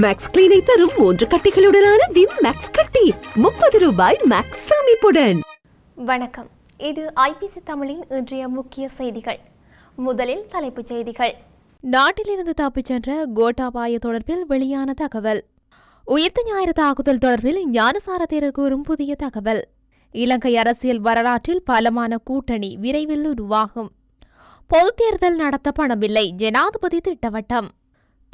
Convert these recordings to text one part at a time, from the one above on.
Maths கிளீனை தரும் மூன்று கட்டிகளுடனான Vim maths கட்டி. முப்பது ரூபாய் மேக்ஸ் அமைப்புடன் வணக்கம். இது ஐபிசி தமிழின் இன்றைய முக்கிய செய்திகள். முதலில் தலைப்புச் செய்திகள். நாட்டிலிருந்து தப்பிச் சென்ற கோட்டாபாய தொடர்பில் வெளியான தகவல். உயிர்த்த ஞாயிறு தாக்குதல் தொடர்பில் ஞானசார தேரர் கூறும் புதிய தகவல். இலங்கை அரசியல் வரலாற்றில் பலமான கூட்டணி விரைவில் உருவாகும். பொதுத் தேர்தல் நடத்த பணமில்லை ஜனாதிபதி திட்டவட்டம்.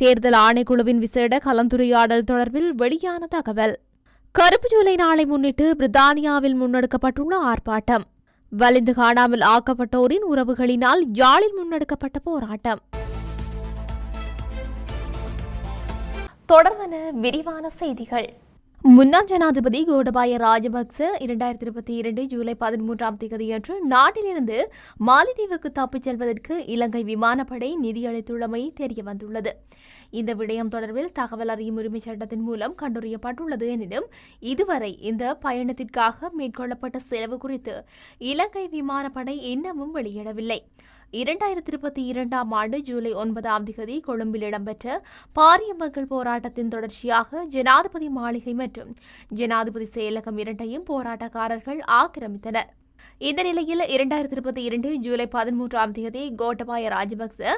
தேர்தல் ஆணைக்குழுவின் விசேட கலந்துரையாடல் தொடர்பில் வெளியான தகவல். கருப்பு ஜூலை நாளை முன்னிட்டு பிரித்தானியாவில் முன்னெடுக்கப்பட்டுள்ள ஆர்ப்பாட்டம். வலிந்து காணாமல் ஆக்கப்பட்டோரின் உறவுகளினால் யாழில் முன்னெடுக்கப்பட்ட போராட்டம். தொடர்வன விரிவான செய்திகள். முன்னாள் ஜனாதிபதி கோடபாய ராஜபக்ச இரண்டாயிரத்தி இருபத்தி இரண்டு ஜூலை பதிமூன்றாம் தேதியன்று நாட்டிலிருந்து மாலத்தீவுக்கு தப்பிச் செல்வதற்கு இலங்கை விமானப்படை நிதியளித்துள்ளமை தெரியவந்துள்ளது. இந்த விடயம் தொடர்பில் தகவல் அறியும் உரிமைச் சட்டத்தின் மூலம் கண்டறியப்பட்டுள்ளது எனினும் இதுவரை இந்த பயணத்திற்காக மேற்கொள்ளப்பட்ட செலவு குறித்து இலங்கை விமானப்படை இன்னமும் வெளியிடவில்லை. இரண்டாயிரத்தி இருபத்தி இரண்டாம் ஆண்டு ஜூலை ஒன்பதாம் தேதி கொழும்பில் இடம்பெற்ற பாரிய மக்கள் போராட்டத்தின் தொடர்ச்சியாக ஜனாதிபதி மாளிகை மற்றும் ஜனாதிபதி செயலகம் இரண்டையும் போராட்டக்காரர்கள் ஆக்கிரமித்தனர். இந்த நிலையில் இரண்டாயிரத்தி இருபத்தி இரண்டு ஜூலை பதிமூன்றாம் தேதி கோட்டபாய ராஜபக்ச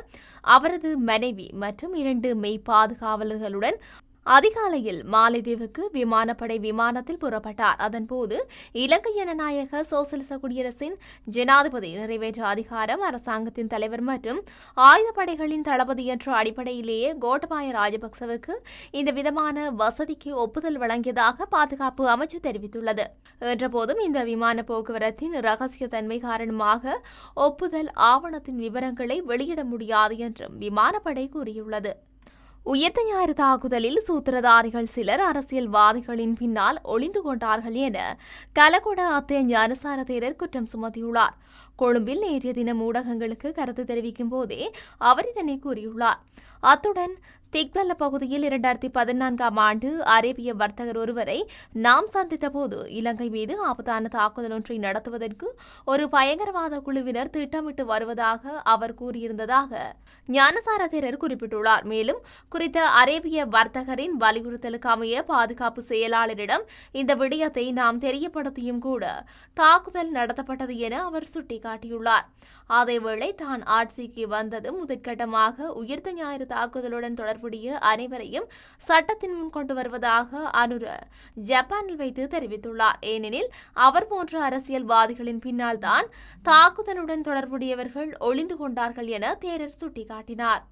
அவரது மனைவி மற்றும் இரண்டு மெய் பாதுகாவலர்களுடன் அதிகாலையில் மாலைதீவுக்கு விமானப்படை விமானத்தில் புறப்பட்டார். அதன்போது இலங்கை ஜனநாயக சோசலிச குடியரசின் ஜனாதிபதி நிறைவேற்ற அதிகாரம் அரசாங்கத்தின் தலைவர் மற்றும் ஆயுதப்படைகளின் தளபதி என்ற அடிப்படையிலேயே கோட்டபாய ராஜபக்சவுக்கு இந்த விதமான வசதிக்கு ஒப்புதல் வழங்கியதாக பாதுகாப்பு அமைச்சு தெரிவித்துள்ளது. என்றபோதும் இந்த விமான போக்குவரத்தின் ரகசிய தன்மை காரணமாக ஒப்புதல் ஆவணத்தின் விவரங்களை வெளியிட முடியாது என்றும் விமானப்படை கூறியுள்ளது. உயர்த்த ஞாயிறு தாக்குதலில் சூத்திரதாரிகள் சிலர் அரசியல்வாதிகளின் பின்னால் ஒளிந்து கொண்டார்கள் என கலகொட அத்தே ஞானசார தேரர் குற்றம் சுமத்தியுள்ளார். கொழும்பில் நேற்றைய தினம் ஊடகங்களுக்கு கருத்து தெரிவிக்கும் போதே அவர் இதனை கூறியுள்ளார். அத்துடன் திக்பல்ல பகுதியில் இரண்டாயிரத்தி பதினான்காம் ஆண்டு அரேபிய வர்த்தகர் ஒருவரை நாம் சந்தித்த போது இலங்கை மீது ஆபத்தான தாக்குதல் ஒன்றை நடத்துவதற்கு ஒரு பயங்கரவாத குழுவினர் திட்டமிட்டு வருவதாக அவர் கூறியிருந்ததாக ஞானசார தேரர் குறிப்பிட்டுள்ளார். மேலும் குறித்த அரேபிய வர்த்தகரின் வலியுறுத்தலுக்கு அமைய பாதுகாப்பு செயலாளரிடம் இந்த விடயத்தை நாம் தெரியப்படுத்தியும் கூட தாக்குதல் நடத்தப்பட்டது என அவர் சுட்டிக்காட்டியுள்ளார். அதேவேளை தான் ஆட்சிக்கு வந்தது முதற்கட்டமாக உயிர்த்த ஞாயிறு தாக்குதலுடன் தொடர்பு தொடர்புடைய அனைவரையும் சட்டத்தின் முன் கொண்டு வருவதாக அனுர ஜப்பானில் வைத்து தெரிவித்துள்ளார். ஏனெனில் அவர் போன்ற அரசியல்வாதிகளின் பின்னால் தான் தாக்குதலுடன் தொடர்புடையவர்கள் ஒளிந்து கொண்டார்கள் என தேரர் சுட்டிக்காட்டினார்.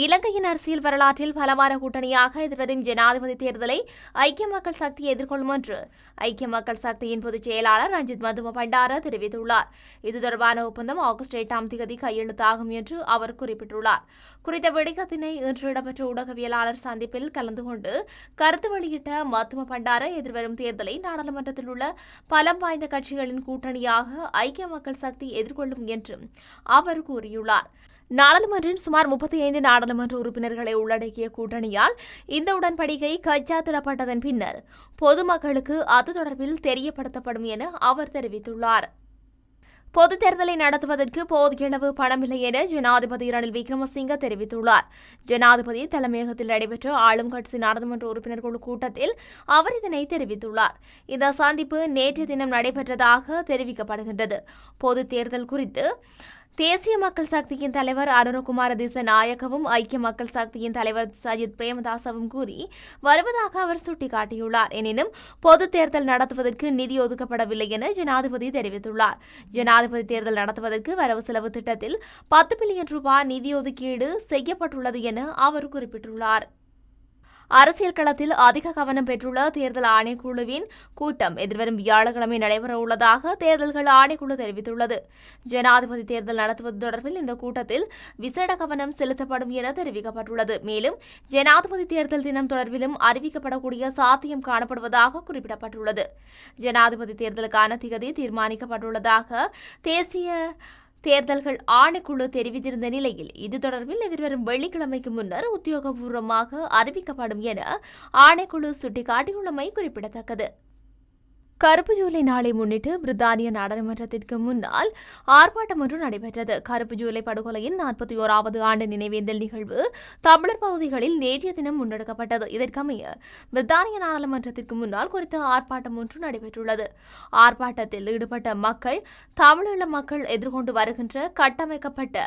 இலங்கையின் அரசியல் வரலாற்றில் பலமான கூட்டணியாக எதிர்வரும் ஜனாதிபதி தேர்தலை ஐக்கிய மக்கள் சக்தி எதிர்கொள்ளும் என்று ஐக்கிய மக்கள் சக்தியின் பொதுச் செயலாளர் ரஞ்சித் மதும பண்டார தெரிவித்துள்ளார். இது தொடர்பான ஒப்பந்தம் ஆகஸ்ட் எட்டாம் தேதி கையெழுத்தாகும் என்று அவர் குறிப்பிட்டுள்ளார். குறித்த விடயத்தினை இன்று இடம்பெற்ற ஊடகவியலாளர் சந்திப்பில் கலந்து கொண்டு கருத்து வெளியிட்ட மதும பண்டார எதிர்வரும் தேர்தலை நாடாளுமன்றத்தில் உள்ள பலம் வாய்ந்த கட்சிகளின் கூட்டணியாக ஐக்கிய மக்கள் சக்தி எதிர்கொள்ளும் என்றும் அவர் கூறியுள்ளார். நாடாளுமன்றின் சுமார் முப்பத்தி ஐந்து நாடாளுமன்ற உறுப்பினர்களை உள்ளடக்கிய கூட்டணியால் இந்த உடன்படிக்கை கைச்சாத்திடப்பட்டதன் பின்னர் பொதுமக்களுக்கு அது தொடர்பில் தெரியப்படுத்தப்படும் என அவர் தெரிவித்துள்ளார். பொது தேர்தலை நடத்துவதற்கு போதியளவு பணமில்லை என ஜனாதிபதி ரணில் விக்ரமசிங்க தெரிவித்துள்ளார். ஜனாதிபதி தலைமையகத்தில் நடைபெற்ற ஆளும் கட்சி நாடாளுமன்ற உறுப்பினர் குழு கூட்டத்தில் அவர் இதனை தெரிவித்துள்ளார். இந்த சந்திப்பு நேற்று தினம் நடைபெற்றதாக தெரிவிக்கப்படுகின்றது. பொது தேர்தல் குறித்து தேசிய மக்கள் சக்தியின் தலைவர் அருணகுமார நாயகவும் ஐக்கிய மக்கள் சக்தியின் தலைவர் சஜித் பிரேமதாசவும் கூறி வருவதாக அவர் சுட்டிக்காட்டியுள்ளார். எனினும் பொது தேர்தல் நடத்துவதற்கு நிதி ஒதுக்கப்படவில்லை என ஜனாதிபதி தெரிவித்துள்ளார். ஜனாதிபதி தேர்தல் நடத்துவதற்கு வரவு செலவு திட்டத்தில் பத்து பில்லியன் ரூபாய் நிதி ஒதுக்கீடு செய்யப்பட்டுள்ளது என அவர் குறிப்பிட்டுள்ளார். அரசியல் களத்தில் அதிக கவனம் பெற்றுள்ள தேர்தல் ஆணைக்குழுவின் கூட்டம் எதிர்வரும் வியாழக்கிழமை நடைபெறவுள்ளதாக தேர்தல்கள் ஆணைக்குழு தெரிவித்துள்ளது. ஜனாதிபதி தேர்தல் நடத்துவது தொடர்பில் இந்த கூட்டத்தில் விசேட கவனம் செலுத்தப்படும் என தெரிவிக்கப்பட்டுள்ளது. மேலும் ஜனாதிபதி தேர்தல் தினம் தொடர்பிலும் அறிவிக்கப்படக்கூடிய சாத்தியம் காணப்படுவதாக குறிப்பிடப்பட்டுள்ளது. ஜனாதிபதி தேர்தலுக்கான திகதி தீர்மானிக்கப்பட்டுள்ளதாக தேசிய தேர்தல்கள் ஆணைக்குழு தெரிவித்திருந்த நிலையில் இது தொடர்பில் எதிர்வரும் வெள்ளிக்கிழமைக்கு முன்னர் உத்தியோகபூர்வமாக அறிவிக்கப்படும் என ஆணைக்குழு சுட்டிக்காட்டியுள்ளமை குறிப்பிடத்தக்கது. கருப்பு ஜூலை நாளை முன்னிட்டு பிரித்தானிய நாடாளுமன்றத்திற்கு முன்னால் ஆர்ப்பாட்டம் ஒன்று நடைபெற்றது. கருப்பு ஜூலை படுகொலையின் நாற்பத்தி ஓராவது ஆண்டு நினைவேந்தல் நிகழ்வு தமிழர் பகுதிகளில் நேற்றைய தினம் முன்னெடுக்கப்பட்டது. இதற்கமைய பிரித்தானிய நாடாளுமன்றத்திற்கு முன்னால் குறித்த ஆர்ப்பாட்டம் ஒன்று நடைபெற்றுள்ளது. ஆர்ப்பாட்டத்தில் ஈடுபட்ட மக்கள் தமிழீழ மக்கள் எதிர்கொண்டு வருகின்ற கட்டமைக்கப்பட்ட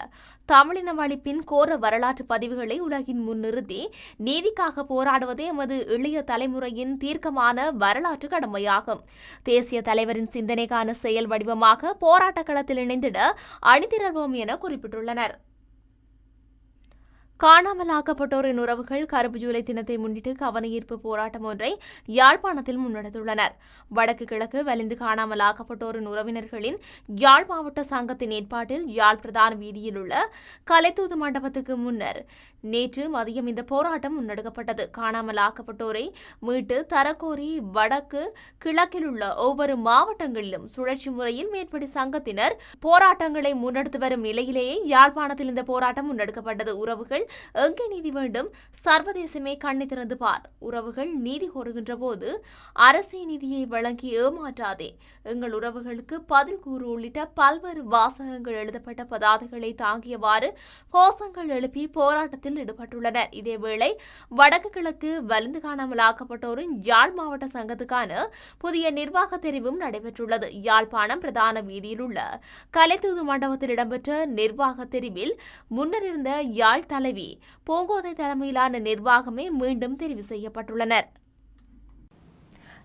தமிழின வழிப்பின் கோர வரலாற்று பதிவுகளை உலகின் முன் நிறுத்தி நீதிக்காக போராடுவதே எமது இளைய தலைமுறையின் தீர்க்கமான வரலாற்று கடமையாகும். தேசிய தலைவரின் சிந்தனைக்கான செயல் வடிவமாக போராட்ட களத்தில் இணைந்திட அணிதிரள்வோம் என குறிப்பிட்டுள்ளனர். காணாமல் ஆக்கப்பட்டோரின் உறவுகள் கருப்பு ஜூலை தினத்தை முன்னிட்டு கவனஈர்ப்பு போராட்டம் ஒன்றை யாழ்ப்பாணத்தில் முன்னெடுத்துள்ளனர். வடக்கு கிழக்கு வலிந்து காணாமல் ஆக்கப்பட்டோரின் உறவினர்களின் யாழ் மாவட்ட சங்கத்தின் ஏற்பாட்டில் யாழ் பிரதான வீதியில் உள்ள கலைத்தூது மண்டபத்துக்கு முன்னர் நேற்று மதியம் இந்த போராட்டம் முன்னெடுக்கப்பட்டது. காணாமல் ஆக்கப்பட்டோரை மீட்டு தரக்கோரி வடக்கு கிழக்கில் உள்ள ஒவ்வொரு மாவட்டங்களிலும் சுழற்சி முறையில் மேற்படி சங்கத்தினர் போராட்டங்களை முன்னெடுத்து வரும் நிலையிலேயே யாழ்ப்பாணத்தில் இந்த போராட்டம் முன்னெடுக்கப்பட்டது. உறவுகள் எங்கே நீதி வேண்டும்? சர்வதேசமே கண்ணை திறந்து பார். உறவுகள் நீதி கோருகின்ற போது அரசே நிதியை வழங்கி ஏமாற்றாதே. எங்கள் உறவுகளுக்கு பதில் கூறு உள்ளிட்ட பல்வேறு வாசகங்கள் எழுதப்பட்ட பதாதைகளை தாங்கியவாறு கோஷங்கள் எழுப்பி போராட்டத்தில் ஈடுபட்டுள்ளனர். இதேவேளை வடக்கு கிழக்கு வலிந்து காணாமலாக்கப்பட்டோரின் யாழ் மாவட்ட சங்கத்துக்கான புதிய நிர்வாக தெரிவும் நடைபெற்றுள்ளது. யாழ்ப்பாணம் பிரதான வீதியில் உள்ள கலைத்தூது மண்டபத்தில் இடம்பெற்ற நிர்வாக தெரிவில் முன்னர் இருந்த யாழ் தலைவி பூங்கோதை தலைமையிலான நிர்வாகமே மீண்டும் தெரிவு செய்யப்பட்டுள்ளனர்.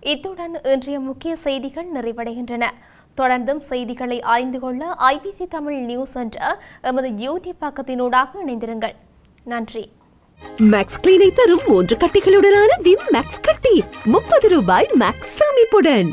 இத்துடன் இன்றைய முக்கிய செய்திகள் நிறைவடைகின்றன. தொடர்ந்தும் செய்திகளை அறிந்து கொள்ள ஐபிசி தமிழ் நியூஸ் என்ற எமது யூடியூப் பக்கத்தினூடாக இணைந்திருங்கள். நன்றி. மேக்ஸ் கிளீனை தரும் மூன்று கட்டிகளுடனான விம் மேக்ஸ் கட்டி முப்பது ரூபாய் மேக்ஸ் அமைப்புடன்